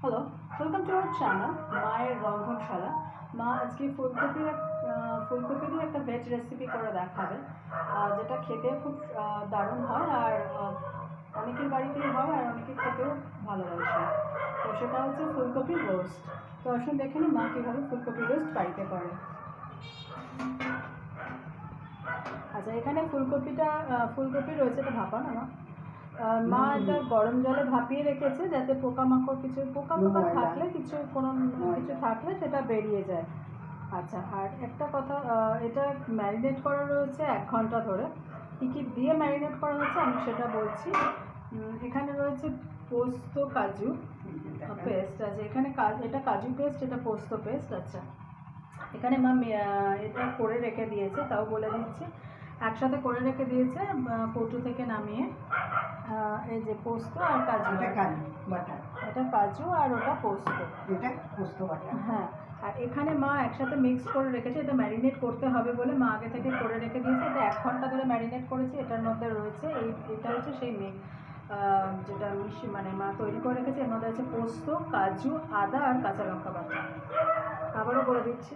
Hello welcome to our channel মায়ের রন্ধনশালা মা আজকে ফুলকপির আহ, ফুলকপিরই একটা ভেজ রেসিপি করে দেখাবে। যেটা খেতে খুব দারুণ হয় আর অনেকের বাড়িতেই হয় আর অনেকে খেতেও ভালোবাসে। তো সেটা হচ্ছে ফুলকপির রোস্ট তো আসুন দেখে নিই মা কীভাবে ফুলকপির রোস্ট বাড়িতে করে। আচ্ছা এখানে ফুলকপিটা ফুলকপি রয়েছে এটা ভাপানো আহ, মা এটা গরম জলে ভাপিয়ে রেখেছে যাতে পোকামাকড় কিছু পোকা পোকা থাকলে কিছু কোনো কিছু থাকলে সেটা বেরিয়ে যায়। আচ্ছা আর একটা কথা এটা ম্যারিনেট করা রয়েছে এক ঘণ্টা ধরে। কী কী দিয়ে ম্যারিনেট করা হচ্ছে আমি সেটা বলছি। এখানে রয়েছে পোস্ত কাজু পেস্ট আছে এখানে কা- এটা কাজু পেস্ট এটা পোস্ত পেস্ট আচ্ছা। এখানে মা এটা করে রেখে দিয়েছে তাও বলে দিচ্ছি। একসাথে করে রেখে দিয়েছে কৌটো থেকে নামিয়ে। এই যে পোস্ত আর কাজু। এটা কাজু বাটা এটা কাজু আর ওটা পোস্ত। এটা পোস্ত বাটা হ্যাঁ আর এখানে মা একসাথে মিক্স করে রেখেছে এটা ম্যারিনেট করতে হবে বলে মা আগে থেকে করে রেখে দিয়েছে এটা এক ঘণ্টা ধরে ম্যারিনেট করেছে এটার মধ্যে রয়েছে এই এটা হচ্ছে সেই মেঘ যেটা মিশি মানে মা তৈরি করে রেখেছে এর মধ্যে আছে পোস্ত কাজু আদা আর কাঁচা লঙ্কা বাটা। আবারও করে দিচ্ছি।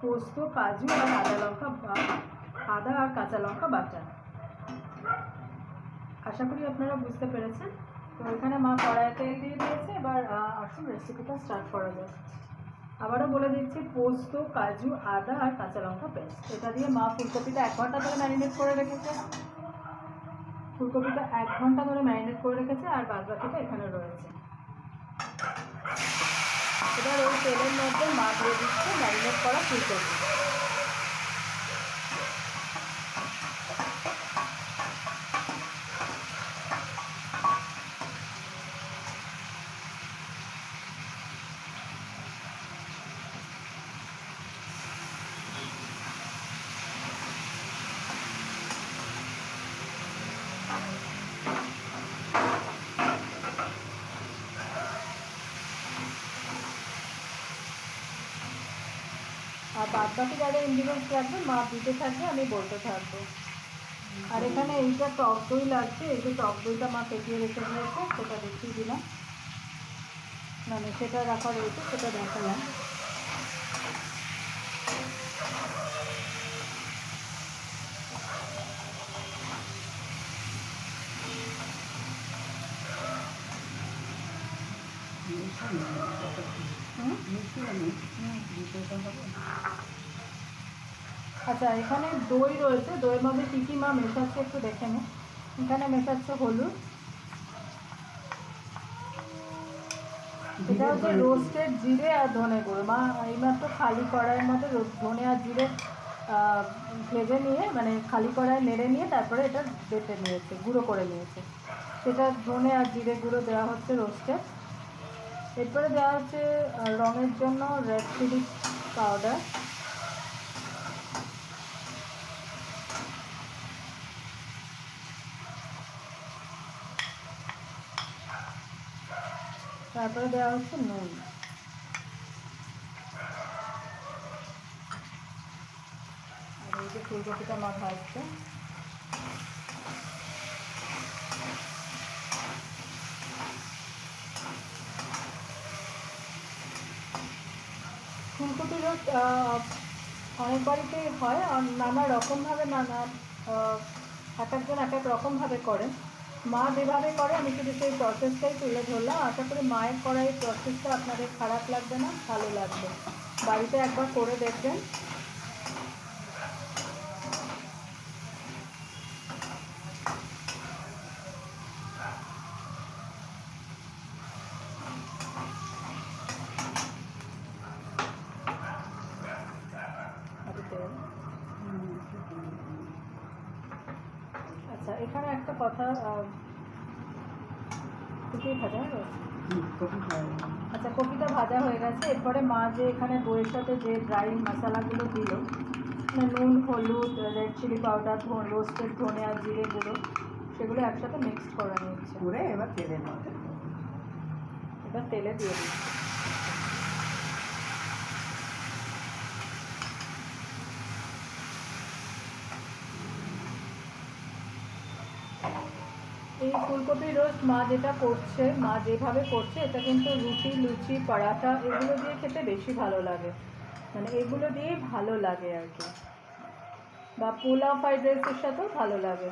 পোস্ত কাজু আর আদা লঙ্কা বা- আদা আর কাঁচা লঙ্কা বাটা আশা করি আপনারা বুঝতে পেরেছেন। তো এখানে মা কড়াইয়ে তেল দিয়ে দিয়েছে, এবার আসুন রেসিপিটা স্টার্ট করা যাক। আবারও বলে দিচ্ছি, পোস্ত, কাজু, আদা আর কাঁচা লঙ্কা পেস্ট এটা দিয়ে মা ফুলকপিটা এক ঘণ্টা ধরে ম্যারিনেট করে রেখেছে। ফুলকপিটা এক ঘণ্টা ধরে ম্যারিনেট করে রেখেছে আর বাদ বাকিটা এখানে রয়েছে। এবার ওই তেলের মধ্যে মা দিয়ে দিচ্ছে ম্যারিনেট করা ফুলকপি। বাদ বাকি যারা ইনগ্রিডিয়েন্টস লাগবে মা দিতে থাকবে আমি বলতে থাকব। আর এখানে এইটা টক দই লাগছে এই যে টক দইটা মা পেটিয়ে রেখে দিয়েছে সেটা দেখিয়ে দিলাম। মানে সেটা রাখা রয়েছে সেটা দেখালাম। হুম? আচ্ছা এখানে দই রয়েছে। দইয়ের মধ্যে কী কী মা মেশাচ্ছে একটু দেখে নে। এখানে মেশাচ্ছে হলুদ। এটা হচ্ছে রোস্টেড জিরে আর ধনে গুঁড়ো। মা এইমাত্র খালি কড়াইয়ের মধ্যে ধনে আর জিরে ভেজে নিয়ে মানে খালি কড়াই নেড়ে নিয়ে তারপরে এটা বেটে নিয়েছে গুঁড়ো করে নিয়েছে। সেটা ধনে আর জিরে গুঁড়ো দেওয়া হচ্ছে রোস্টে এরপরে দেওয়া হচ্ছে রঙের জন্য রেড চিলি পাউডার তারপরে দেওয়া হচ্ছে নুন। আর এই যে ফুলকপিটা মাখা হচ্ছে। ফুলকপি রোজ অনেক বাড়িতেই হয় আর নানা রকমভাবে নানা এক একজন এক এক রকমভাবে করেন। মা যেভাবে করে, আমি শুধু সেই প্রসেসটাই তুলে ধরলাম। আশা করি মায়ের করা এই প্রসেসটা আপনাদের খারাপ লাগবে না, ভালো লাগবে। বাড়িতে একবার করে দেখবেন আরে তেল। আচ্ছা এখানে একটা কথা আহ, ভাজা হয়ে গেছে? আচ্ছা কপিটা ভাজা হয়ে গেছে। এরপরে মা যে এখানে দইয়ের সাথে যে ড্রাই মশলাগুলো দিল মানে নুন হলুদ রেড চিলি পাউডার রোস্টেড ধনে আর জিরে গুঁড়ো সেগুলো একসাথে মিক্সড করে নিচ্ছে করে এবার তেলের মধ্যে। এবার তেলে দিয়ে দিচ্ছে। এই ফুলকপি রোস্ট মা যেটা করছে, মা যেভাবে করছে, এটা কিন্তু রুটি, লুচি, পরাঠা এগুলো দিয়ে খেতে বেশি ভালো লাগে। মানে এগুলো দিয়েই ভালো লাগে আর কি। বা পোলাও ফ্রাইড রাইসের সাথেও ভালো লাগে।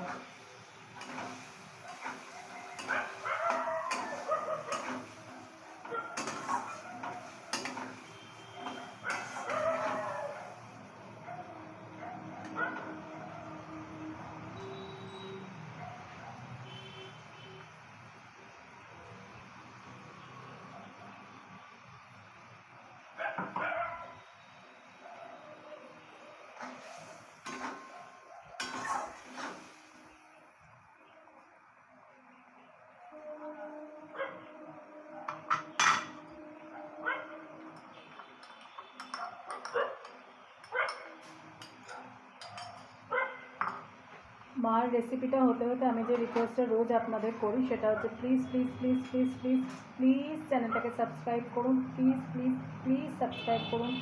মার রেসিপিটা হতে হতে আমি যে রিকোয়েস্টটা রোজ আপনাদের করি, সেটা হচ্ছে please please please please please please চ্যানেলটাকে সাবস্ক্রাইব করুন প্লিজ প্লিজ প্লিজ সাবস্ক্রাইব করুন।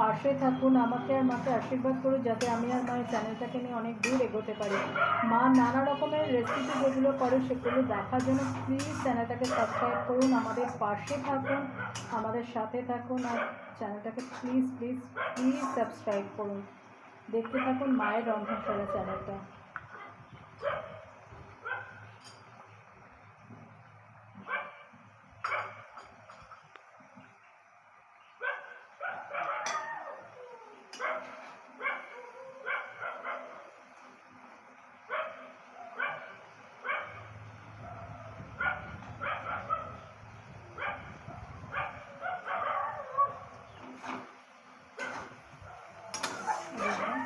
পাশে থাকুন, আমাকে আর মাকে আশীর্বাদ করুন, যাতে আমি আর মায়ের চ্যানেলটাকে নিয়ে অনেক দূর এগোতে পারি। মা নানা রকমের রেসিপি যেগুলো করে, সেগুলো দেখার জন্য প্লিজ চ্যানেলটাকে সাবস্ক্রাইব করুন, আমাদের পাশে থাকুন, আমাদের সাথে থাকুন, আর চ্যানেলটাকে প্লিজ প্লিজ প্লিজ সাবস্ক্রাইব করুন। দেখতে থাকুন মায়ের রন্ধনশালা চ্যানেলটা দেখুন,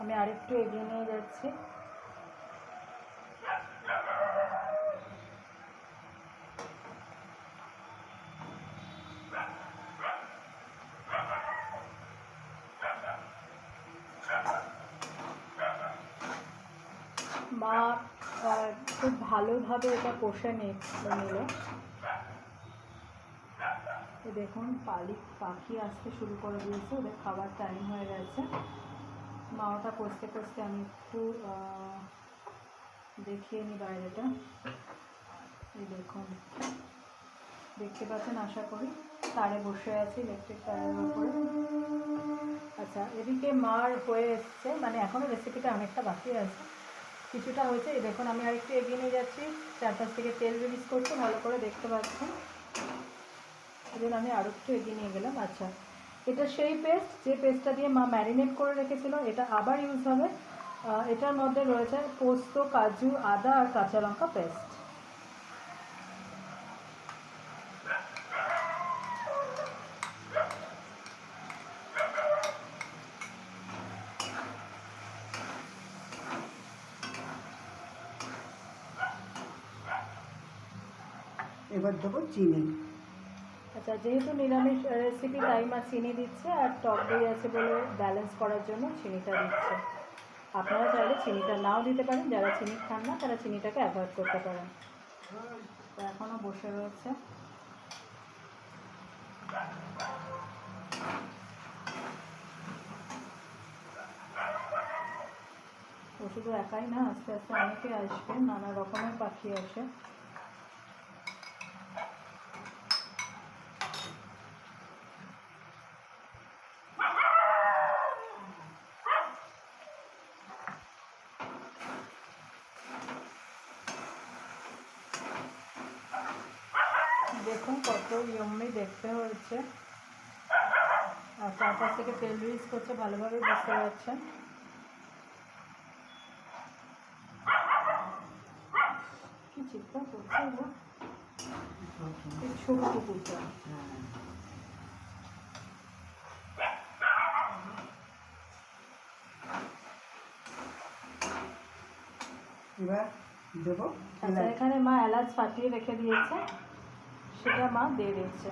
আমি আরেকটু এগিয়ে নিয়ে যাচ্ছি। মা খুব ভালোভাবে এটা কষে নিল। দেখুন, পালি পাখি আসতে শুরু করে দিয়েছে, ওদের খাবার টাইম হয়ে গেছে। মা ওটা কষতে কষতে আমি একটু দেখিয়ে নিই বাইরেটা। এই দেখুন। দেখতে পাচ্ছেন, আশা করি তারে বসে আছি ইলেকট্রিক তারের উপরে। আচ্ছা এদিকে মার হয়ে এসছে মানে এখনও রেসিপিটা অনেকটা বাকি আছে। কিছুটা হয়েছে, এই দেখুন, আমি আরেকটু এগিয়ে নিয়ে যাচ্ছি। চারপাশ থেকে তেল রিলিজ করছে, ভালো করে দেখতে পাচ্ছেন। এই জন্য আমি আরও একটু এগিয়ে নিয়ে গেলাম আচ্ছা। এটা সেই পেস্ট যে পেস্টটা দিয়ে মা ম্যারিনেট করে রেখেছিল, এটা আবার ইউজ হবে। এটার মধ্যে রয়েছে পোস্ত, কাজু, আদা আর কাঁচা লঙ্কা পেস্ট এবার দেবো চিনি। আচ্ছা যেহেতু নিরামিষ রেসিপি তাই মা চিনি দিচ্ছে আর টক দই আছে বলে ব্যালেন্স করার জন্য চিনিটা দিচ্ছে। আপনারা চাইলে চিনিটা নাও দিতে পারেন, যারা চিনি খান না, তারা চিনিটাকে অ্যাভয়েড করতে পারেন। তো এখনও বসে রয়েছে। ও শুধু একাই না, আস্তে আস্তে অনেকে আসবে, নানা রকমের পাখি আসে। দেখুন কত ইয়ম্মি দেখতে হয়েছে। আর চারপাশ থেকে তেল রিলিজ করছে ভালোভাবে বুঝতে পারছেন। কি চিৎকার করছে ছোট কুকুরটা এবার দেবো আচ্ছা এখানে মা এলাচ ফাটিয়ে রেখে দিয়েছে। সেটা মা দিয়ে দিচ্ছে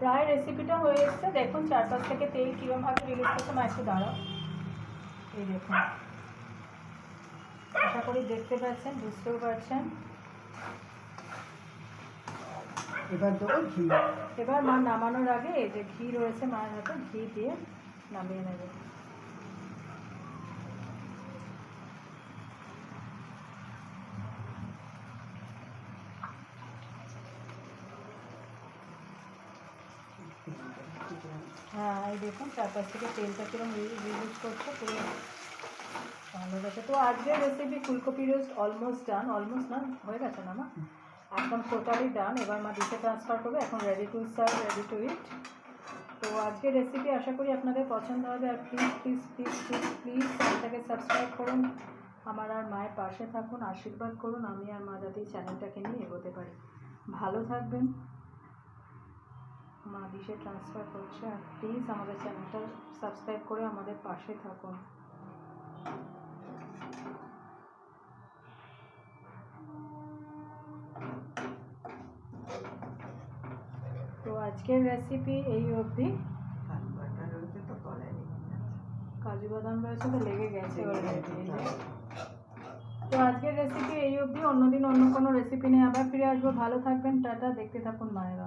প্রায় রেসিপিটা হয়ে এসছে। দেখুন, চারপাশ থেকে তেল কীরকমভাবে রিলিজ করছে। মা, একটু দাঁড়াও। এই দেখুন। আশা করি দেখতে পাচ্ছেন বুঝতেও পারছেন। এবার দেবো ঘি। এবার মা নামানোর আগে এই যে ঘি রয়েছে মায়ের হাতে ঘি দিয়ে নামিয়ে নেবে। হ্যাঁ এই দেখুন চারপাশ থেকে তেলটা কিরম রিলিজ করছে পুরো ভালো গেছে তো আজকের রেসিপি ফুলকপি রোস্ট অলমোস্ট ডান অলমোস্ট না, হয়ে গেছে না মা? একদম টোটালি ডান এবার মা ডিশে ট্রান্সফার করবে, এখন ready to serve ready to eat তো আজকের রেসিপি আশা করি আপনাদের পছন্দ হবে। আর please please please please please চ্যানেলটাকে সাবস্ক্রাইব করুন। আমার আর মায়ের পাশে থাকুন, আশীর্বাদ করুন। আমি আর মা যাতে এই চ্যানেলটাকে নিয়ে এগোতে পারি। ভালো থাকবেন। মা ডিশে ট্রান্সফার করছে। আর প্লিজ আমাদের চ্যানেলটা সাবস্ক্রাইব করে আমাদের পাশে থাকুন। আজকের রেসিপি এই অবধি। কাজু বাদাম রয়েছে তো লেগে গেছে অলরেডি তো আজকের রেসিপি এই অবধি অন্যদিন অন্য কোনো রেসিপি নিয়ে আবার ফিরে আসব। ভালো থাকবেন টাটা দেখতে থাকুন মায়েরা